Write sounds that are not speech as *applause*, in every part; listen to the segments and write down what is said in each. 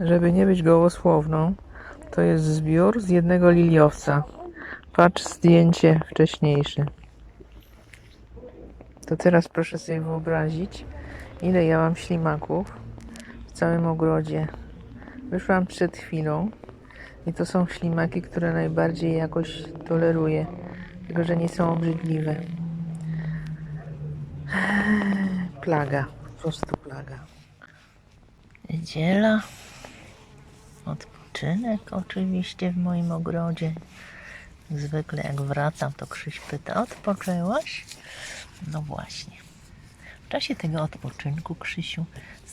Żeby nie być gołosłowną, to jest zbiór z jednego liliowca. Patrz zdjęcie wcześniejsze. To teraz proszę sobie wyobrazić, ile ja mam ślimaków w całym ogrodzie. Wyszłam przed chwilą i to są ślimaki, które najbardziej jakoś toleruję, tylko że nie są obrzydliwe. Plaga, po prostu plaga. Niedziela. Odpoczynek oczywiście w moim ogrodzie. Zwykle jak wracam, to Krzyś pyta, odpoczęłaś? No właśnie. W czasie tego odpoczynku, Krzysiu,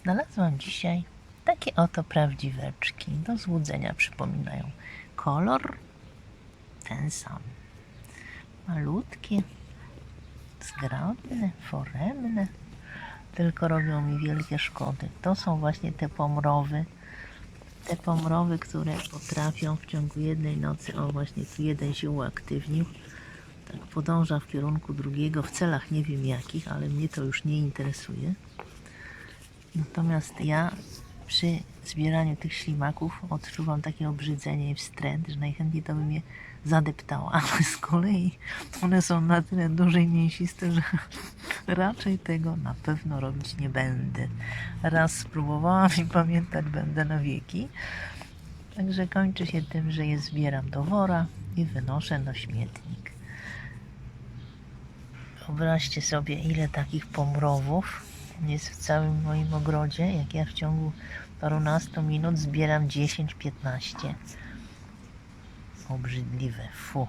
znalazłam dzisiaj takie oto prawdziweczki. Do złudzenia przypominają. Kolor ten sam. Malutkie, zgrabne, foremne, tylko robią mi wielkie szkody. To są właśnie te pomrowy, te pomrowy, które potrafią w ciągu jednej nocy, o właśnie tu jeden się uaktywnił, tak podąża w kierunku drugiego w celach nie wiem jakich, ale mnie to już nie interesuje. Natomiast ja przy zbieraniu tych ślimaków odczuwam takie obrzydzenie i wstręt, że najchętniej to bym je zadeptała, *laughs* ale z kolei one są na tyle duże i mięsiste, że raczej tego na pewno robić nie będę. Raz spróbowałam *laughs* i pamiętać będę na wieki. Także kończy się tym, że je zbieram do wora i wynoszę na śmietnik. Wyobraźcie sobie, ile takich pomrowów jest w całym moim ogrodzie, jak ja w ciągu parunastu minut zbieram 10-15. Obrzydliwe, fu.